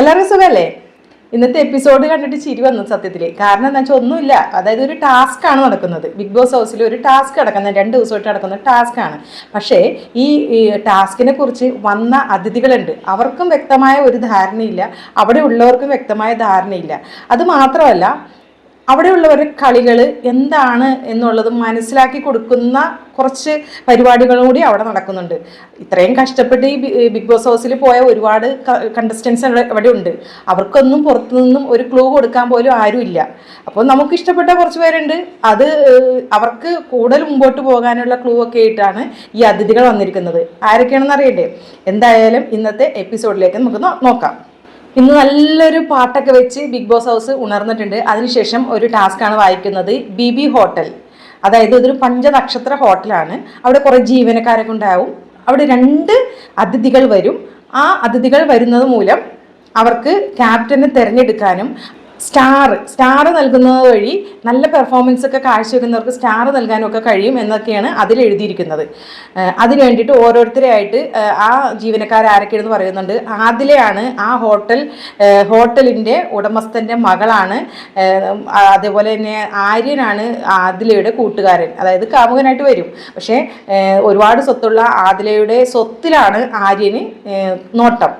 എല്ലാവർക്കും സുഖമല്ലേ ഇന്നത്തെ എപ്പിസോഡ് കണ്ടിട്ട് ചിരി വന്നു സത്യത്തിൽ കാരണം എന്താ വെച്ചാൽ ഒന്നുമില്ല. അതായത് ഒരു ടാസ്ക് ആണ് നടക്കുന്നത്. ബിഗ് ബോസ് ഹൗസിൽ ഒരു ടാസ്ക് നടക്കുന്ന രണ്ട് ദിവസമായിട്ട് നടക്കുന്ന ടാസ്ക് ആണ്. പക്ഷേ ഈ ഈ ടാസ്കിനെ കുറിച്ച് വന്ന അതിഥികളുണ്ട്. അവർക്കും വ്യക്തമായ ഒരു ധാരണയില്ല. അവിടെ ഉള്ളവർക്കും വ്യക്തമായ ധാരണയില്ല. അത് മാത്രമല്ല അവിടെയുള്ളവരുടെ കളികൾ എന്താണ് എന്നുള്ളത് മനസ്സിലാക്കി കൊടുക്കുന്ന കുറച്ച് പരിപാടികളും കൂടി അവിടെ നടക്കുന്നുണ്ട്. ഇത്രയും കഷ്ടപ്പെട്ട് ഈ ബിഗ് ബോസ് ഹൗസിൽ പോയ ഒരുപാട് കണ്ടസ്റ്റൻസ് അവിടെ ഉണ്ട്. അവർക്കൊന്നും പുറത്തു നിന്നും ഒരു ക്ലൂ കൊടുക്കാൻ പോലും ആരുമില്ല അപ്പോൾ നമുക്ക് ഇഷ്ടപ്പെട്ട കുറച്ച് പേരുണ്ട്. അത് അവർക്ക് കൂടുതൽ മുമ്പോട്ട് പോകാനുള്ള ക്ലൂ ഒക്കെ ആയിട്ടാണ് ഈ അതിഥികൾ വന്നിരിക്കുന്നത്. ആരൊക്കെയാണെന്ന് അറിയണ്ടേ? എന്തായാലും ഇന്നത്തെ എപ്പിസോഡിലേക്ക് നമുക്ക് നോക്കാം. ഇന്ന് നല്ലൊരു പാട്ടൊക്കെ വെച്ച് ബിഗ് ബോസ് ഹൗസ് ഉണർന്നിട്ടുണ്ട്. അതിനുശേഷം ഒരു ടാസ്ക്കാണ് വായിക്കുന്നത് ബി ബി ഹോട്ടൽ അതായത് ഇതൊരു പഞ്ചനക്ഷത്ര ഹോട്ടലാണ് അവിടെ കുറേ ജീവനക്കാരൊക്കെ ഉണ്ടാവും. അവിടെ രണ്ട് അതിഥികൾ വരും. ആ അതിഥികൾ വരുന്നത് മൂലം അവർക്ക് ക്യാപ്റ്റനെ തിരഞ്ഞെടുക്കാനും സ്റ്റാർ സ്റ്റാർ നൽകുന്നത് വഴി നല്ല പെർഫോമൻസ് ഒക്കെ കാഴ്ചവെക്കുന്നവർക്ക് സ്റ്റാർ നൽകാനൊക്കെ കഴിയും എന്നൊക്കെയാണ് അതിൽ എഴുതിയിരിക്കുന്നത്. അതിന് വേണ്ടിയിട്ട് ഓരോരുത്തരെയായിട്ട് ആ ജീവനക്കാർ ആരൊക്കെയാണെന്ന് പറയുന്നുണ്ട്. ആദിലെയാണ് ആ ഹോട്ടൽ ഹോട്ടലിന്റെ ഉടമസ്ഥന്റെ മകളാണ്. അതേപോലെ തന്നെ ആര്യനാണ് ആദിലയുടെ കൂട്ടുകാരൻ. അതായത് കാമുകനായിട്ട് വരും. പക്ഷേ ഒരുപാട് സ്വത്തുള്ള ആദിലയുടെ സ്വത്തിലാണ് ആര്യന് നോട്ടം.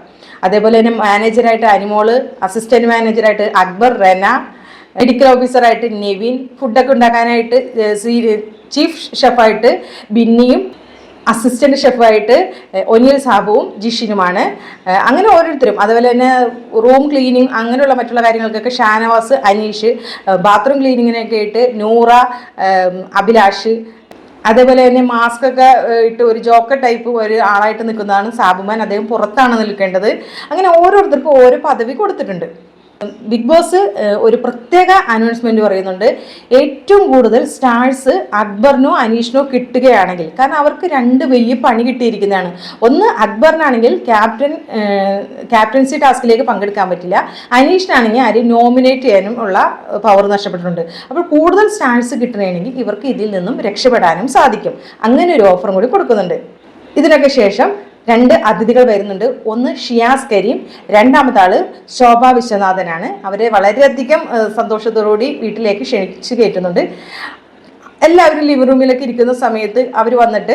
അതേപോലെ തന്നെ മാനേജറായിട്ട് അനിമോൾ അസിസ്റ്റന്റ് മാനേജറായിട്ട് അക്ബർ റെന മെഡിക്കൽ ഓഫീസറായിട്ട് നെവിൻ ഫുഡൊക്കെ ഉണ്ടാക്കാനായിട്ട് ചീഫ് ഷെഫായിട്ട് ബിന്നിയും അസിസ്റ്റന്റ് ഷെഫായിട്ട് ഒനിയൽ സാബുവും ജിഷിനുമാണ്. അങ്ങനെ ഓരോരുത്തരും. അതുപോലെ തന്നെ റൂം ക്ലീനിങ് അങ്ങനെയുള്ള മറ്റുള്ള കാര്യങ്ങൾക്കൊക്കെ ഷാനവാസ് അനീഷ് ബാത്റൂം ക്ലീനിങ്ങിനൊക്കെ ആയിട്ട് നൂറ അഭിലാഷ് അതേപോലെ തന്നെ മാസ്ക് ഒക്കെ ഇട്ട് ഒരു ജോക്കർ ടൈപ്പ് ഒരു ആളായിട്ട് നിൽക്കുന്നതാണ് സാബുമാൻ. അദ്ദേഹം പുറത്താണ് നിൽക്കേണ്ടത്. അങ്ങനെ ഓരോരുത്തർക്കും ഓരോ പദവി കൊടുത്തിട്ടുണ്ട്. ബിഗ് ബോസ് ഒരു പ്രത്യേക അനൗൺസ്മെന്റ് പറയുന്നുണ്ട്. ഏറ്റവും കൂടുതൽ സ്റ്റാർസ് അക്ബറിനോ അനീഷിനോ കിട്ടുകയാണെങ്കിൽ കാരണം അവർക്ക് രണ്ട് വലിയ പണി കിട്ടിയിരിക്കുന്നതാണ്. ഒന്ന് അക്ബറിനാണെങ്കിൽ ക്യാപ്റ്റൻ ക്യാപ്റ്റൻസി ടാസ്കിലേക്ക് പങ്കെടുക്കാൻ പറ്റില്ല. അനീഷിനാണെങ്കിൽ ആരെയും നോമിനേറ്റ് ചെയ്യാനും ഉള്ള പവർ നഷ്ടപ്പെട്ടിട്ടുണ്ട്. അപ്പോൾ കൂടുതൽ സ്റ്റാർസ് കിട്ടണമെങ്കിൽ ഇവർക്ക് ഇതിൽ നിന്നും രക്ഷപ്പെടാനും സാധിക്കും. അങ്ങനെ ഒരു ഓഫറും കൂടി കൊടുക്കുന്നുണ്ട്. ഇതിനൊക്കെ ശേഷം രണ്ട് അതിഥികൾ വരുന്നുണ്ട്. ഒന്ന് ഷിയാസ് കരീം രണ്ടാമത്തെ ആൾ ശോഭ വിശ്വനാഥനാണ്. അവരെ വളരെയധികം സന്തോഷത്തോടുകൂടി വീട്ടിലേക്ക് ക്ഷണിച്ചു കയറ്റുന്നുണ്ട്. എല്ലാവരും ലിവിംഗ് റൂമിലൊക്കെ ഇരിക്കുന്ന സമയത്ത് അവർ വന്നിട്ട്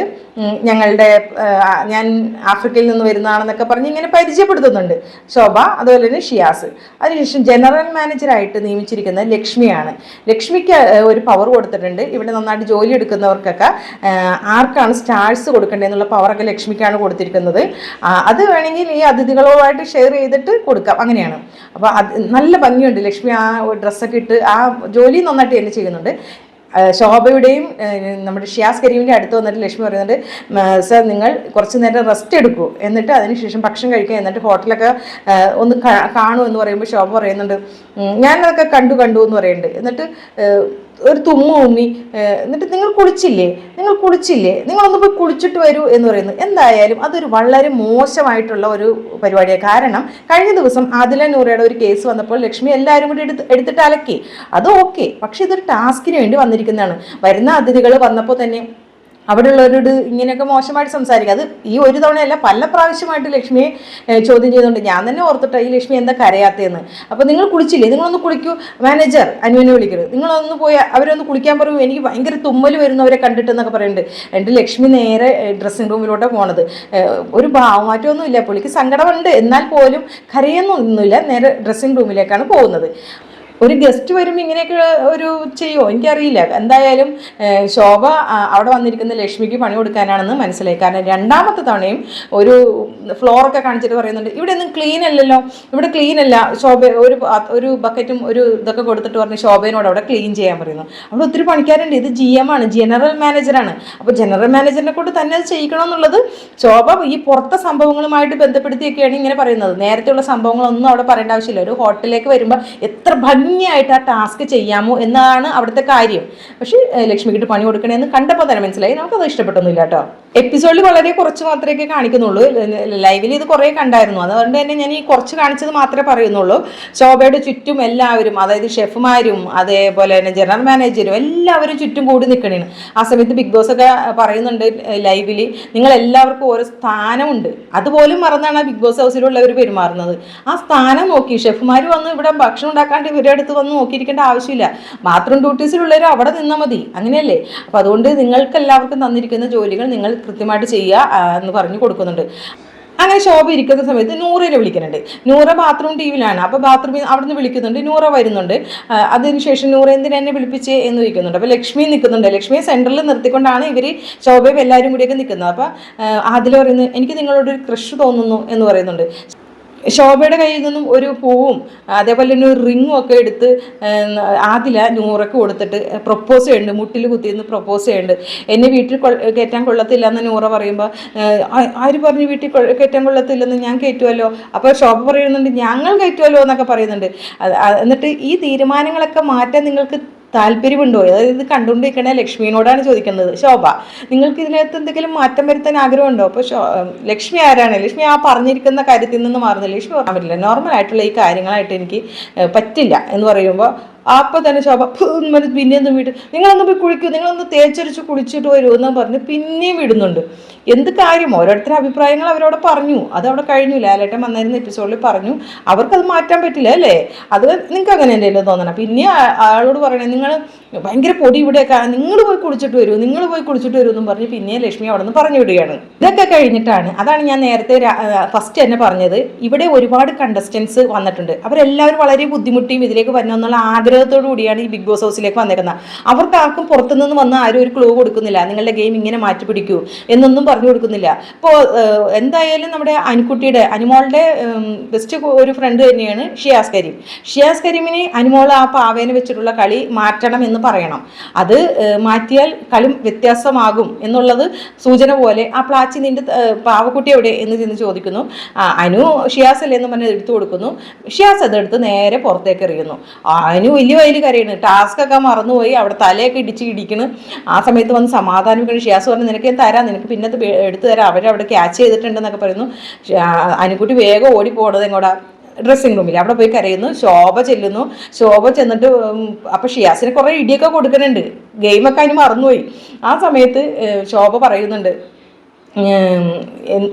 ഞങ്ങളുടെ ഞാൻ ആഫ്രിക്കയിൽ നിന്ന് വരുന്നതാണെന്നൊക്കെ പറഞ്ഞ് ഇങ്ങനെ പരിചയപ്പെടുത്തുന്നുണ്ട്. ശോഭ അതുപോലെ തന്നെ ഷിയാസ്. അതിനുശേഷം ജനറൽ മാനേജറായിട്ട് നിയമിച്ചിരിക്കുന്നത് ലക്ഷ്മിയാണ്. ലക്ഷ്മിക്ക് ഒരു പവർ കൊടുത്തിട്ടുണ്ട്. ഇവിടെ നന്നായിട്ട് ജോലി എടുക്കുന്നവർക്കൊക്കെ ആർക്കാണ് സ്റ്റാർസ് കൊടുക്കേണ്ടതെന്നുള്ള പവറൊക്കെ ലക്ഷ്മിക്കാണ് കൊടുത്തിരിക്കുന്നത്. അത് വേണമെങ്കിൽ ഈ അതിഥികളുമായിട്ട് ഷെയർ ചെയ്തിട്ട് കൊടുക്കാം. അങ്ങനെയാണ്. അപ്പോൾ അത് നല്ല ഭംഗിയുണ്ട്. ലക്ഷ്മി ആ ഡ്രസ്സൊക്കെ ഇട്ട് ആ ജോലി നന്നായിട്ട് തന്നെ ചെയ്യുന്നുണ്ട്. ശോഭയുടെയും നമ്മുടെ ഷിയാസ് കരീമിന്റെ അടുത്ത് വന്നിട്ട് ലക്ഷ്മി പറയുന്നുണ്ട് സർ നിങ്ങൾ കുറച്ച് നേരം റെസ്റ്റ് എടുക്കൂ. എന്നിട്ട് അതിനുശേഷം ഭക്ഷണം കഴിക്കുക എന്നിട്ട് ഹോട്ടലൊക്കെ ഒന്ന് കാണൂ എന്ന് പറയുമ്പോൾ ശോഭ പറയുന്നുണ്ട് "ഉം, ഞാനതൊക്കെ കണ്ടു കണ്ടു എന്ന് പറയുന്നുണ്ട്. എന്നിട്ട് ഒരു തുമ്മ ഉമ്മി എന്നിട്ട് നിങ്ങൾ കുളിച്ചില്ലേ? നിങ്ങൾ കുളിച്ചില്ലേ? നിങ്ങളൊന്ന് പോയി കുളിച്ചിട്ട് വരൂ എന്ന് പറയുന്നു. എന്തായാലും അതൊരു വളരെ മോശമായിട്ടുള്ള ഒരു പരിപാടിയാണ്. കാരണം കഴിഞ്ഞ ദിവസം ആദില നൂറയുടെ ഒരു കേസ് വന്നപ്പോൾ ലക്ഷ്മി എല്ലാവരും കൂടി എടുത്ത് എടുത്തിട്ട് അലക്കി. അത് ഓക്കെ പക്ഷെ ഇതൊരു ടാസ്കിന് വേണ്ടി വന്നിരിക്കുന്നതാണ്. വരുന്ന അതിഥികൾ വന്നപ്പോൾ തന്നെ അവിടെയുള്ളവരോട് ഇങ്ങനെയൊക്കെ മോശമായിട്ട് സംസാരിക്കുക. അത് ഈ ഒരു തവണയല്ല പല പ്രാവശ്യമായിട്ട് ലക്ഷ്മിയെ ചോദ്യം ചെയ്തുകൊണ്ട് ഞാൻ തന്നെ ഓർത്തിട്ട് ഈ ലക്ഷ്മി എന്താ കരയാത്തതെന്ന്. അപ്പോൾ നിങ്ങൾ കുളിച്ചില്ലേ? നിങ്ങളൊന്ന് കുളിക്കൂ. മാനേജർ അനുവിനെ വിളിക്കരുത്. നിങ്ങളൊന്ന് പോയി അവരൊന്ന് കുളിക്കാൻ പറയൂ. എനിക്ക് ഭയങ്കര തുമ്മൽ വരുന്നവരെ കണ്ടിട്ടെന്നൊക്കെ പറയുന്നുണ്ട് എന്റെ ലക്ഷ്മി നേരെ ഡ്രസ്സിംഗ് റൂമിലോട്ട് പോണത്. ഒരു ഭാവമാറ്റമൊന്നുമില്ല. പുള്ളിക്ക് സങ്കടമുണ്ട്. എന്നാൽ പോലും കരയൊന്നും ഒന്നുമില്ല നേരെ ഡ്രസ്സിംഗ് റൂമിലേക്കാണ് പോകുന്നത്. ഒരു ഗസ്റ്റ് വരുമ്പോൾ ഇങ്ങനെയൊക്കെ ഒരു ചെയ്യുമോ എനിക്കറിയില്ല. എന്തായാലും ശോഭ അവിടെ വന്നിരിക്കുന്ന ലക്ഷ്മിക്ക് പണി കൊടുക്കാനാണെന്ന് മനസ്സിലായി. കാരണം രണ്ടാമത്തെ തവണയും ഒരു ഫ്ലോറൊക്കെ കാണിച്ചിട്ട് പറയുന്നുണ്ട് ഇവിടെ ഒന്നും ക്ലീൻ അല്ലല്ലോ. ഇവിടെ ക്ലീൻ അല്ല. ശോഭ ഒരു ഒരു ബക്കറ്റും ഒരു ഇതൊക്കെ കൊടുത്തിട്ട് പറഞ്ഞ് ശോഭയോട് അവിടെ ക്ലീൻ ചെയ്യാൻ പറയുന്നു. അവിടെ ഒത്തിരി പണിക്കാരുണ്ട്. ഇത് ജി എം ആണ്. ജനറൽ മാനേജറാണ് അപ്പോൾ ജനറൽ മാനേജറിനെ കൊണ്ട് തന്നെ അത് ചെയ്യിക്കണം എന്നുള്ളത് ശോഭ ഈ പുറത്തെ സംഭവങ്ങളുമായിട്ട് ബന്ധപ്പെടുത്തിയൊക്കെയാണ് ഇങ്ങനെ പറയുന്നത്. നേരത്തെയുള്ള സംഭവങ്ങളൊന്നും അവിടെ പറയേണ്ട ആവശ്യമില്ല. ഒരു ഹോട്ടലിലേക്ക് വരുമ്പോൾ എത്ര ഭംഗി ഭംഗിയായിട്ട് ആ ടാസ്ക് ചെയ്യാമോ എന്നാണ് അവിടുത്തെ കാര്യം. പക്ഷേ ലക്ഷ്മിക്കിട്ട് പണി കൊടുക്കണേന്ന് കണ്ടപ്പോൾ തന്നെ മനസ്സിലായി. നമുക്കത് ഇഷ്ടപ്പെട്ടൊന്നുമില്ല കേട്ടോ. എപ്പിസോഡിൽ വളരെ കുറച്ച് മാത്രമേ കാണിക്കുന്നുള്ളൂ. ലൈവിൽ ഇത് കുറേ കണ്ടായിരുന്നു. അതുകൊണ്ട് തന്നെ ഞാൻ ഈ കുറച്ച് കാണിച്ചത് മാത്രമേ പറയുന്നുള്ളൂ. ശോഭയുടെ ചുറ്റും എല്ലാവരും അതായത് ഷെഫുമാരും അതേപോലെ തന്നെ ജനറൽ മാനേജരും എല്ലാവരും ചുറ്റും കൂടി നിൽക്കണേന് ആ സമയത്ത് ബിഗ് ബോസ് ഒക്കെ പറയുന്നുണ്ട് ലൈവിൽ നിങ്ങൾ എല്ലാവർക്കും ഓരോ സ്ഥാനമുണ്ട്. അതുപോലും മറന്നാണ് ബിഗ് ബോസ് ഹൗസിലുള്ളവർ പെരുമാറുന്നത്. ആ സ്ഥാനം നോക്കി ഷെഫുമാർ വന്ന് ഇവിടെ ഭക്ഷണം ഉണ്ടാക്കാണ്ട് ഇവരുടെ അടുത്ത് വന്ന് നോക്കിയിരിക്കേണ്ട ആവശ്യമില്ല. മാത്രം ഡ്യൂട്ടീസിലുള്ളവർ അവിടെ നിന്നാൽ മതി. അങ്ങനെയല്ലേ? അപ്പോൾ അതുകൊണ്ട് നിങ്ങൾക്ക് എല്ലാവർക്കും തന്നിരിക്കുന്ന ജോലികൾ നിങ്ങൾ കൃത്യമായിട്ട് ചെയ്യുക എന്ന് പറഞ്ഞു കൊടുക്കുന്നുണ്ട്. അങ്ങനെ ശോഭ ഇരിക്കുന്ന സമയത്ത് നൂറിനെ വിളിക്കുന്നുണ്ട്. നൂറ ബാത്റൂം ടീമിലാണ് അപ്പോൾ ബാത്റൂമിൽ അവിടുന്ന് വിളിക്കുന്നുണ്ട്. നൂറ വരുന്നുണ്ട്. അതിനുശേഷം നൂറ എന്തിനാ എന്നെ വിളിപ്പിച്ച് എന്ന് ചോദിക്കുന്നുണ്ട്. അപ്പോൾ ലക്ഷ്മി നിൽക്കുന്നുണ്ട്. ലക്ഷ്മിയെ സെന്ററിൽ നിർത്തിക്കൊണ്ടാണ് ഇവർ ശോഭയും എല്ലാവരും കൂടിയൊക്കെ നിൽക്കുന്നത്. അപ്പോൾ അതിൽ പറയുന്നത് എനിക്ക് നിങ്ങളോട് ഒരു ക്രഷ് തോന്നുന്നു എന്ന് പറയുന്നുണ്ട്. ശോഭയുടെ കയ്യിൽ നിന്നും ഒരു പൂവും അതേപോലെ തന്നെ ഒരു റിങ്ങും ഒക്കെ എടുത്ത് ആദില നൂറക്ക് കൊടുത്തിട്ട് പ്രപ്പോസ് ചെയ്യുന്നുണ്ട്. മുട്ടിൽ കുത്തിയിരുന്ന് പ്രപ്പോസ് ചെയ്യുന്നുണ്ട്. എന്നെ വീട്ടിൽ കയറ്റാൻ കൊള്ളത്തില്ല എന്ന് നൂറ പറയുമ്പോൾ ആര് പറഞ്ഞു വീട്ടിൽ കയറ്റാൻ കൊള്ളത്തില്ലെന്ന് ഞാൻ കയറ്റുമല്ലോ അപ്പോൾ ശോഭ പറയുന്നുണ്ട് ഞങ്ങൾ കയറ്റുമല്ലോ എന്നൊക്കെ പറയുന്നുണ്ട്. എന്നിട്ട് ഈ തീരുമാനങ്ങളൊക്കെ മാറ്റാൻ നിങ്ങൾക്ക് താല്പര്യമുണ്ടോ? അതായത് ഇത് കണ്ടുകൊണ്ടിരിക്കണ ലക്ഷ്മിയോടാണ് ചോദിക്കുന്നത്. ശോഭ നിങ്ങൾക്ക് ഇതിനകത്ത് എന്തെങ്കിലും മാറ്റം വരുത്താൻ ആഗ്രഹമുണ്ടോ? അപ്പോൾ ലക്ഷ്മി ആരാണ്? ലക്ഷ്മി ആ പറഞ്ഞിരിക്കുന്ന കാര്യത്തിൽ നിന്ന് മാറുന്നില്ല. ലക്ഷ്മി പറയാൻ പറ്റില്ല നോർമൽ ആയിട്ടുള്ള ഈ കാര്യങ്ങളായിട്ട് എനിക്ക് പറ്റില്ല എന്ന് പറയുമ്പോൾ അപ്പോൾ തന്നെ ശോഭ മറ്റേ പിന്നെയൊന്നും വിട്ട്. നിങ്ങളൊന്ന് പോയി കുളിക്കൂ. നിങ്ങളൊന്ന് തേച്ചരിച്ച് കുളിച്ചിട്ട് വരൂ എന്ന് പറഞ്ഞ് പിന്നെയും വിടുന്നുണ്ട്. എന്ത് കാര്യം? ഓരോരുത്തരുടെ അഭിപ്രായങ്ങൾ അവരോട് പറഞ്ഞു. അത് അവിടെ കഴിഞ്ഞു. ലാലേട്ടൻ വന്നിരുന്ന എപ്പിസോഡിൽ പറഞ്ഞു. അവർക്കത് മാറ്റാൻ പറ്റില്ല അല്ലേ? അത് നിങ്ങൾക്ക് അങ്ങനെ എന്തെങ്കിലും തോന്നണം? പിന്നെ ആളോട് പറയണേ നിങ്ങൾ ഭയങ്കര പൊടി ഇവിടെയൊക്കെ. നിങ്ങൾ പോയി കുളിച്ചിട്ട് വരൂ. നിങ്ങൾ പോയി കുളിച്ചിട്ട് വരൂ എന്നും പറഞ്ഞ് പിന്നെ ലക്ഷ്മി അവിടെ നിന്ന് പറഞ്ഞു വിടുകയാണ്. ഇതൊക്കെ കഴിഞ്ഞിട്ടാണ് അതാണ് ഞാൻ നേരത്തെ ഫസ്റ്റ് തന്നെ പറഞ്ഞത്. ഇവിടെ ഒരുപാട് കണ്ടസ്റ്റൻസ് വന്നിട്ടുണ്ട്. അവരെല്ലാവരും വളരെ ബുദ്ധിമുട്ടിയും ഇതിലേക്ക് വരണമെന്നുള്ള ആഗ്രഹത്തോടു കൂടിയാണ് ഈ ബിഗ് ബോസ് ഹൗസിലേക്ക് വന്നിരുന്നത്. അവർക്ക് ആർക്കും പുറത്തുനിന്ന് വന്ന് ആരും ഒരു ക്ലൂ കൊടുക്കുന്നില്ല. നിങ്ങളുടെ ഗെയിം ഇങ്ങനെ മാറ്റി പിടിക്കൂ എന്നൊന്നും പറഞ്ഞു കൊടുക്കുന്നില്ല. ഇപ്പോൾ എന്തായാലും നമ്മുടെ അനുക്കുട്ടിയുടെ അനുമോളുടെ ബെസ്റ്റ് ഒരു ഫ്രണ്ട് തന്നെയാണ് ഷിയാസ് കരീം. ഷിയാസ് കരീമിനെ അനുമോൾ ആ പാവേനെ വെച്ചിട്ടുള്ള കളി മാറ്റണം എന്ന് പറയണം. അത് മാറ്റിയാൽ കളി വ്യത്യാസമാകും എന്നുള്ളത് സൂചന പോലെ ആ പ്ലാച്ചി നിന്റെ പാവക്കുട്ടി എവിടെ എന്ന് ചെന്ന് ചോദിക്കുന്നു. അനു ഷിയാസ് അല്ലേ എന്ന് പറഞ്ഞ് എടുത്തു കൊടുക്കുന്നു. ഷിയാസ് അതെടുത്ത് നേരെ പുറത്തേക്ക് എറിയുന്നു. അനു വലിയ അതിന് കരയുന്നു ടാസ്ക് ഒക്കെ മറന്നുപോയി. അവിടെ തലയൊക്കെ ഇടിച്ച് ഇടിക്കണ്. ആ സമയത്ത് വന്ന് സമാധാനിക്കണം ഷിയാസ് പറഞ്ഞു നിനക്ക് തരാം. നിനക്ക് പിന്നെ എടുത്തു തരാം. അവരവിടെ ക്യാച്ച് ചെയ്തിട്ടുണ്ടെന്നൊക്കെ പറയുന്നു. അനുക്കുട്ടി വേഗം ഓടി പോണത് എങ്ങോട്ടാ ഡ്രസ്സിംഗ് റൂമിൽ അവിടെ പോയി കരയുന്നു. ശോഭ ചെല്ലുന്നു. ശോഭ ചെന്നിട്ട് അപ്പോൾ അപ്പൊ ഷിയാസിന് കുറെ ഇടിയൊക്കെ കൊടുക്കുന്നുണ്ട്. ഗെയിമൊക്കെ അതിന് മറന്നുപോയി. ആ സമയത്ത് ശോഭ പറയുന്നുണ്ട്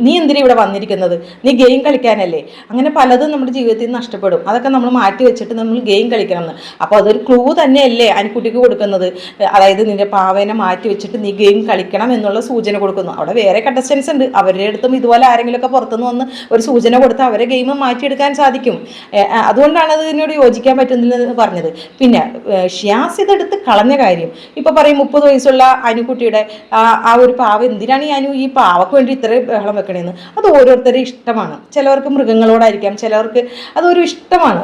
നീ എന്തിനാ ഇവിടെ വന്നിരിക്കുന്നത്? നീ ഗെയിം കളിക്കാനല്ലേ? അങ്ങനെ പലതും നമ്മുടെ ജീവിതത്തിൽ നിന്ന് നഷ്ടപ്പെടും. അതൊക്കെ നമ്മൾ മാറ്റി വെച്ചിട്ട് നമ്മൾ ഗെയിം കളിക്കണം എന്ന്. അപ്പോൾ അതൊരു ക്ലൂ തന്നെയല്ലേ അനിക്കുട്ടിക്ക് കൊടുക്കുന്നത്? അതായത് നിന്റെ പാവേനെ മാറ്റി വെച്ചിട്ട് നീ ഗെയിം കളിക്കണം എന്നുള്ള സൂചന കൊടുക്കുന്നു. അവിടെ വേറെ കണ്ടസ്റ്റൻസ് ഉണ്ട്. അവരുടെ അടുത്തും ഇതുപോലെ ആരെങ്കിലുമൊക്കെ പുറത്തുനിന്ന് വന്ന് ഒരു സൂചന കൊടുത്ത് അവരെ ഗെയിം മാറ്റിയെടുക്കാൻ സാധിക്കും. അതുകൊണ്ടാണ് അത് ഇതിനോട് യോജിക്കാൻ പറ്റുന്നില്ലെന്ന് പറഞ്ഞത്. പിന്നെ ഷിയാസ് ഇതെടുത്ത് കളഞ്ഞ കാര്യം. ഇപ്പോൾ പറയും മുപ്പത് വയസ്സുള്ള അനുക്കുട്ടിയുടെ ആ ഒരു പാവ. എന്തിനാണ് ഈ അനു ഈ പാവക്ക് വേണ്ടി ഇത്രയും ബഹളം വെക്കണേന്ന്. അത് ഓരോരുത്തരുടെ ഇഷ്ടമാണ്. ചിലവർക്ക് മൃഗങ്ങളോടായിരിക്കാം ചിലവർക്ക് അതൊരു ഇഷ്ടമാണ്.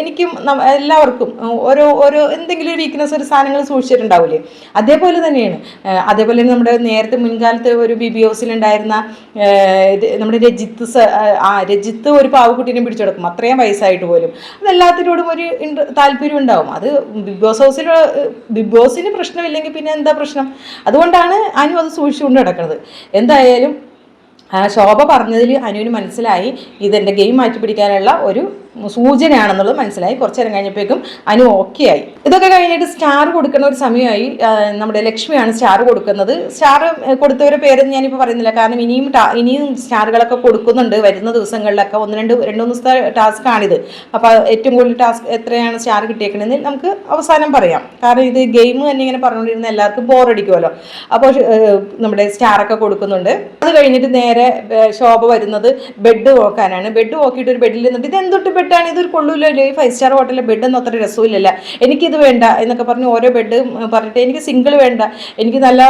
എനിക്കും എല്ലാവർക്കും ഓരോ ഓരോ എന്തെങ്കിലും ഒരു വീക്ക്നെസ് ഒരു സാധനങ്ങൾ സൂക്ഷിച്ചിട്ടുണ്ടാവില്ലേ? അതേപോലെ തന്നെയാണ്. അതേപോലെ തന്നെ നമ്മുടെ നേരത്തെ മുൻകാലത്ത് ഒരു ബി ബി ഹൗസിലുണ്ടായിരുന്ന നമ്മുടെ രജിത്ത് ആ രജിത്ത് ഒരു പാവക്കുട്ടീനെ പിടിച്ചെടുക്കും അത്രയും വയസ്സായിട്ട് പോലും. അതെല്ലാത്തിനോടും ഒരു താല്പര്യം ഉണ്ടാവും. അത് ബിഗ് ബോസ് ഹൗസിൽ ബിഗ് ബോസിന് പ്രശ്നമില്ലെങ്കിൽ പിന്നെ എന്താ പ്രശ്നം? അതുകൊണ്ടാണ് അനു അത് സൂക്ഷിച്ചുകൊണ്ട് കിടക്കുന്നത് എന്തായാലും ശോഭ പറഞ്ഞതിൽ അനുവിന് മനസ്സിലായി. ഇതെന്റെ ഗെയിം മാറ്റി പിടിക്കാനുള്ള ഒരു സൂചനയാണെന്നുള്ളത് മനസ്സിലായി. കുറച്ച് നേരം കഴിഞ്ഞപ്പോഴേക്കും അനു ഓക്കെ ആയി. ഇതൊക്കെ കഴിഞ്ഞിട്ട് സ്റ്റാർ കൊടുക്കുന്ന ഒരു സമയമായി. നമ്മുടെ ലക്ഷ്മിയാണ് സ്റ്റാർ കൊടുക്കുന്നത്. സ്റ്റാർ കൊടുത്തവരുടെ പേരൊന്നും ഞാനിപ്പോൾ പറയുന്നില്ല. കാരണം ഇനിയും ഇനിയും സ്റ്റാറുകളൊക്കെ കൊടുക്കുന്നുണ്ട്. വരുന്ന ദിവസങ്ങളിലൊക്കെ ഒന്ന് രണ്ട് രണ്ട് മൂന്ന് ദിവസത്തെ ടാസ്ക് ആണിത്. അപ്പോൾ ഏറ്റവും കൂടുതൽ ടാസ്ക് എത്രയാണ് സ്റ്റാർ കിട്ടിയേക്കണമെന്ന് നമുക്ക് അവസാനം പറയാം. കാരണം ഇത് ഗെയിം തന്നെ ഇങ്ങനെ പറഞ്ഞുകൊണ്ടിരുന്ന എല്ലാവർക്കും ബോറടിക്കുമല്ലോ അപ്പോൾ നമ്മുടെ സ്റ്റാറൊക്കെ കൊടുക്കുന്നുണ്ട്. അത് കഴിഞ്ഞിട്ട് നേരെ ശോഭ വരുന്നത് ബെഡ് നോക്കാനാണ് ബെഡ് നോക്കിയിട്ട് ഒരു ബെഡിൽ നിന്നിട്ട് ഇത് എന്തൊട്ട് ബെഡാണ് ഇതൊരു കൊള്ളൂലല്ലോ ഈ ഫൈവ് സ്റ്റാർ ഹോട്ടലിലെ ബെഡൊന്നും അത്ര രസമില്ലല്ല എനിക്കിത് വേണ്ട എന്നൊക്കെ പറഞ്ഞ് ഓരോ ബെഡ് പറഞ്ഞിട്ട് എനിക്ക് സിംഗിൾ വേണ്ട. എനിക്ക് നല്ല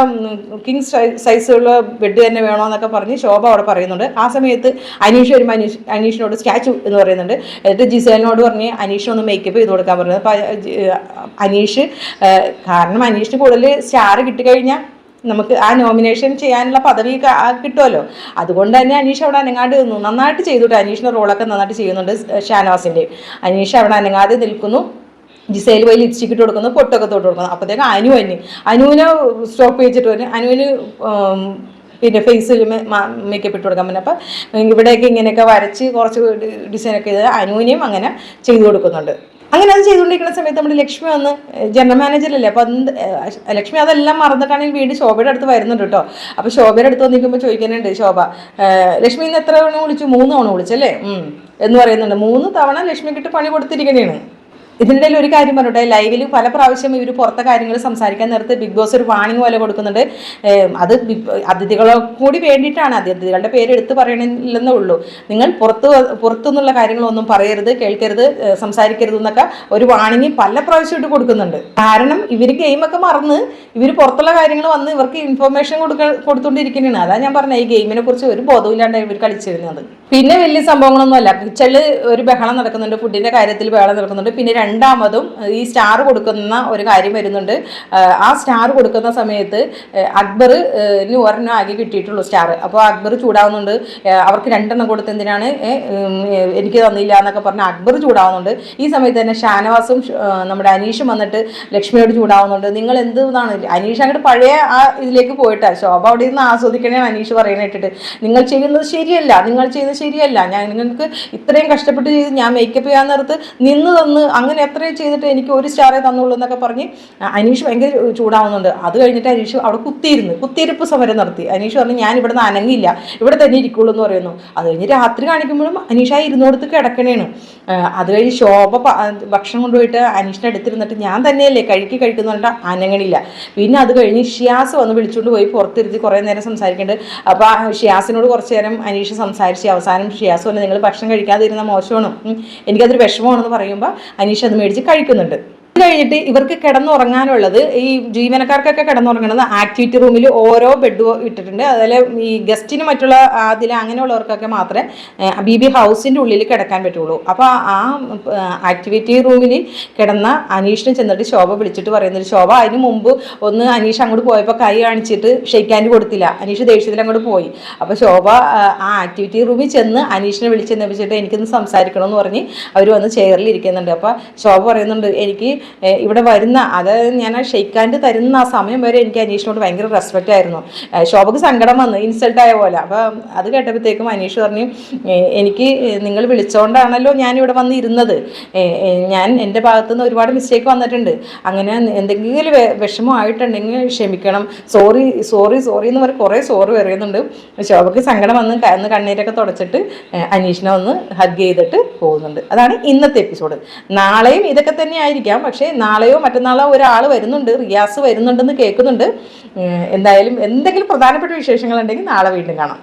കിങ് സൈസുള്ള ബെഡ് തന്നെ വേണമെന്നൊക്കെ പറഞ്ഞ് ശോഭ അവിടെ പറയുന്നുണ്ട്. ആ സമയത്ത് അനീഷ് വരുമ്പോൾ അനീഷ് അനീഷിനോട് സ്റ്റാച്ചു എന്ന് പറയുന്നുണ്ട്. എന്നിട്ട് ജിസേലിനോട് പറഞ്ഞ് അനീഷിനൊന്ന് മേക്കപ്പ് ചെയ്ത് കൊടുക്കാൻ പറഞ്ഞത്. അപ്പോൾ അനീഷ് കാരണം അനീഷിന് കൂടുതൽ സ്റ്റാർ കിട്ടിക്കഴിഞ്ഞാൽ നമുക്ക് ആ നോമിനേഷൻ ചെയ്യാനുള്ള പദവി കിട്ടുമല്ലോ അതുകൊണ്ട് തന്നെ അനീഷ് അവിടെ അനങ്ങാണ്ട് നിന്നു. നന്നായിട്ട് ചെയ്തു കേട്ടോ അനീഷിന്റെ റോളൊക്കെ നന്നായിട്ട് ചെയ്യുന്നുണ്ട് ഷാനവാസിന്റെ അനീഷ് അവിടെ അനങ്ങാതെ നിൽക്കുന്നു. ജിസയിൽ പോയി ലിപ്സ്റ്റിക് ഇട്ട് കൊടുക്കുന്നു പൊട്ടൊക്കെ തൊട്ട് കൊടുക്കുന്നു. അപ്പോഴത്തേക്ക് അനു തന്നെ അനുവിനെ സ്റ്റോപ്പ് ചെയ്തിട്ട് വരും അനുവിന് പിന്നെ ഫേസിൽ മേക്കപ്പ് ഇട്ട് കൊടുക്കാൻ പറ്റും അപ്പം ഇവിടെയൊക്കെ ഇങ്ങനെയൊക്കെ വരച്ച് കുറച്ച് ഡിസൈനൊക്കെ ചെയ്ത് അനുവിനെയും അങ്ങനെ ചെയ്തു കൊടുക്കുന്നുണ്ട്. അങ്ങനെ അത് ചെയ്തുകൊണ്ടിരിക്കുന്ന സമയത്ത് നമ്മുടെ ലക്ഷ്മി വന്ന് ജനറൽ മാനേജറല്ലേ അപ്പോൾ ഏഹ് ലക്ഷ്മി അതെല്ലാം മറന്നിട്ടാണെങ്കിൽ വീട് ശോഭയുടെ അടുത്ത് വരുന്നുണ്ട് കേട്ടോ. അപ്പോൾ ശോഭയുടെ അടുത്ത് വന്നിരിക്കുമ്പോൾ ചോദിക്കാനുണ്ട് ശോഭ ലക്ഷ്മി ഇന്ന് എത്ര തവണ വിളിച്ചു? മൂന്ന് തവണ വിളിച്ചല്ലേ. എന്ന് പറയുന്നുണ്ട്. മൂന്ന് തവണ ലക്ഷ്മിക്കിട്ട് പണി കൊടുത്തിരിക്കണേണ്. ഇതിനിടയിൽ ഒരു കാര്യം പറഞ്ഞോട്ടെ ലൈവിൽ പല പ്രാവശ്യം ഇവർ പുറത്തെ കാര്യങ്ങൾ സംസാരിക്കാൻ നേരത്ത് ബിഗ് ബോസ് ഒരു വാണിംഗ് പോലെ കൊടുക്കുന്നുണ്ട്. അത് അതിഥികളെ കൂടി വേണ്ടിയിട്ടാണ്. അതിഥികളുടെ പേര് എടുത്ത് പറയണില്ലെന്നേ ഉള്ളൂ. നിങ്ങൾ പുറത്ത് പുറത്തുനിന്നുള്ള കാര്യങ്ങളൊന്നും പറയരുത് കേൾക്കരുത് സംസാരിക്കരുത് എന്നൊക്കെ ഒരു വാണിംഗ് പല പ്രാവശ്യമായിട്ട് കൊടുക്കുന്നുണ്ട്. കാരണം ഇവർ ഗെയിമൊക്കെ മറന്ന് ഇവർ പുറത്തുള്ള കാര്യങ്ങൾ വന്ന് ഇവർക്ക് ഇൻഫർമേഷൻ കൊടുക്ക കൊടുത്തുകൊണ്ടിരിക്കുന്നതാണ് അതാ ഞാൻ പറഞ്ഞത് ഈ ഗെയിമിനെ കുറിച്ച് ഒരു ബോധമില്ലാണ്ട് ഇവർ കളിച്ചിരുന്നത്. പിന്നെ വലിയ സംഭവങ്ങളൊന്നുമല്ല. കിച്ചണിൽ ഒരു ബഹളം നടക്കുന്നുണ്ട് ഫുഡിന്റെ കാര്യത്തിൽ ബഹളം നടക്കുന്നുണ്ട്. പിന്നെ രണ്ടാമതും ഈ സ്റ്റാർ കൊടുക്കുന്ന ഒരു കാര്യം വരുന്നുണ്ട്. ആ സ്റ്റാർ കൊടുക്കുന്ന സമയത്ത് അക്ബർ ഒരെണ്ണം ആകെ കിട്ടിയിട്ടുള്ളൂ സ്റ്റാർ അപ്പോൾ അക്ബർ ചൂടാവുന്നുണ്ട്. അവർക്ക് രണ്ടെണ്ണം കൊടുത്ത് എന്തിനാണ്? എനിക്ക് തന്നില്ല എന്നൊക്കെ പറഞ്ഞ് അക്ബർ ചൂടാവുന്നുണ്ട്. ഈ സമയത്ത് തന്നെ ഷാനവാസും നമ്മുടെ അനീഷും വന്നിട്ട് ലക്ഷ്മിയോട് ചൂടാവുന്നുണ്ട്. നിങ്ങൾ എന്ത് ഇതാണ്? അനീഷ് അങ്ങോട്ട് പഴയ ആ ഇതിലേക്ക് പോയിട്ടാ. ശോഭ അവിടെ നിന്ന് ആസ്വദിക്കണേ അനീഷ് പറയുന്നത് നിങ്ങൾ ചെയ്യുന്നത് ശരിയല്ല. നിങ്ങൾ ചെയ്യുന്നത് ശരിയല്ല. ഞാൻ നിങ്ങൾക്ക് ഇത്രയും കഷ്ടപ്പെട്ട് ചെയ്ത് ഞാൻ മേക്കപ്പ് ചെയ്യാൻ നിർത്ത് നിന്ന് തന്ന് അങ്ങനെ എത്രയും ചെയ്തിട്ട് എനിക്ക് ഒരു സ്റ്റാറേ തന്നുള്ളൂ എന്നൊക്കെ പറഞ്ഞ് അനീഷ് ഭയങ്കര ചൂടാവുന്നുണ്ട്. അത് കഴിഞ്ഞിട്ട് അനീഷ് അവിടെ കുത്തിയിരുന്നു. കുത്തിയിരിപ്പ് സമരം നടത്തി. അനീഷ് പറഞ്ഞു ഞാൻ ഇവിടെ നിന്ന് അനങ്ങില്ല ഇവിടെ തന്നെ ഇരിക്കുള്ളൂ എന്ന് പറയുന്നു. അത് കഴിഞ്ഞ് രാത്രി കാണിക്കുമ്പോഴും അനീഷ് ഇരുന്നോടത്ത് കിടക്കണേണ് അത് കഴിഞ്ഞ് ശോഭ ഭക്ഷണം കൊണ്ടുപോയിട്ട് അനീഷിന്റെ അടുത്തിരുന്നിട്ട് ഞാൻ തന്നെയല്ലേ കഴുകി കഴിക്കുന്നു അനങ്ങണില്ല. പിന്നെ അത് കഴിഞ്ഞ് ഷിയാസ് വന്ന് വിളിച്ചുകൊണ്ട് പോയി പുറത്തിരുത്തി കുറേ നേരം സംസാരിക്കേണ്ടത് അപ്പോൾ ഷിയാസിനോട് കുറച്ച് നേരം അനീഷ് സംസാരിച്ച് അവസാനം ഷിയാസ് പറഞ്ഞു നിങ്ങൾ ഭക്ഷണം കഴിക്കാതിരുന്ന മോശമാണ്? എനിക്കതൊരു വിഷമമാണെന്ന് പറയുമ്പോൾ അനീഷ് അത് മേടിച്ച് കഴിക്കുന്നുണ്ട്. കഴിഞ്ഞിട്ട് ഇവർക്ക് കിടന്നുറങ്ങാനുള്ളത് ഈ ജീവനക്കാർക്കൊക്കെ കിടന്നുറങ്ങുന്നത് ആക്ടിവിറ്റി റൂമിൽ ഓരോ ബെഡ് ഇട്ടിട്ടുണ്ട്. അതായത് ഈ ഗസ്റ്റിന് മറ്റുള്ള അതിൽ അങ്ങനെയുള്ളവർക്കൊക്കെ മാത്രമേ ബി ബി ഹൗസിന്റെ ഉള്ളിൽ കിടക്കാൻ പറ്റുള്ളൂ. അപ്പോൾ ആ ആക്ടിവിറ്റി റൂമിൽ കിടന്ന അനീഷിനെ ചെന്നിട്ട് ശോഭ വിളിച്ചിട്ട് പറയുന്നത് ശോഭ അതിന് മുമ്പ് ഒന്ന് അനീഷ് അങ്ങോട്ട് പോയപ്പോൾ കൈ കാണിച്ചിട്ട് ഷെയ്ക്ക് ഹാൻഡ് കൊടുത്തില്ല. അനീഷ് ദേഷ്യത്തിൽ അങ്ങോട്ട് പോയി. അപ്പോൾ ശോഭ ആ, ആക്ടിവിറ്റി റൂമിൽ ചെന്ന് അനീഷിനെ വിളിച്ചെന്ന് വെച്ചിട്ട് എനിക്കൊന്ന് സംസാരിക്കണം എന്ന് പറഞ്ഞ് അവർ വന്ന് ചെയറിൽ ഇരിക്കുന്നുണ്ട്. അപ്പോൾ ശോഭ പറയുന്നുണ്ട് എനിക്ക് ഇവിടെ വരുന്ന അതായത് ഞാൻ ഷെയ്ക്കാണ്ട് തരുന്ന ആ സമയം വരെ എനിക്ക് അനീഷിനോട് ഭയങ്കര റെസ്പെക്റ്റ് ആയിരുന്നു. ശോഭക്ക് സങ്കടം വന്ന് ഇൻസൾട്ട് ആയ പോലെ. അപ്പോൾ അത് കേട്ടപ്പോഴത്തേക്കും അനീഷ് പറഞ്ഞു എനിക്ക് നിങ്ങൾ വിളിച്ചോണ്ടാണല്ലോ ഞാൻ ഇവിടെ വന്ന് ഇരുന്നത് ഏ, ഏ, ഞാൻ എന്റെ ഭാഗത്തു നിന്ന് ഒരുപാട് മിസ്റ്റേക്ക് വന്നിട്ടുണ്ട്. അങ്ങനെ എന്തെങ്കിലും വിഷമം വിഷമമായിട്ടുണ്ടെങ്കിൽ ക്ഷമിക്കണം. സോറി സോറി സോറി എന്ന് പറഞ്ഞ് കുറേ സോറി പറയുന്നുണ്ട്. ശോഭക്ക് സങ്കടം വന്ന് അന്ന് കണ്ണീരൊക്കെ തുടച്ചിട്ട് അനീഷിനെ ഒന്ന് ഹഗ് ചെയ്തിട്ട് പോകുന്നുണ്ട്. അതാണ് ഇന്നത്തെ എപ്പിസോഡ് നാളെയും ഇതൊക്കെ തന്നെ ആയിരിക്കാം പക്ഷേ നാളെയോ മറ്റന്നാളോ ഒരാൾ വരുന്നുണ്ട് റിയാസ് വരുന്നുണ്ടെന്ന് കേൾക്കുന്നുണ്ട്. എന്തായാലും എന്തെങ്കിലും പ്രധാനപ്പെട്ട വിശേഷങ്ങളുണ്ടെങ്കിൽ നാളെ വീണ്ടും കാണാം.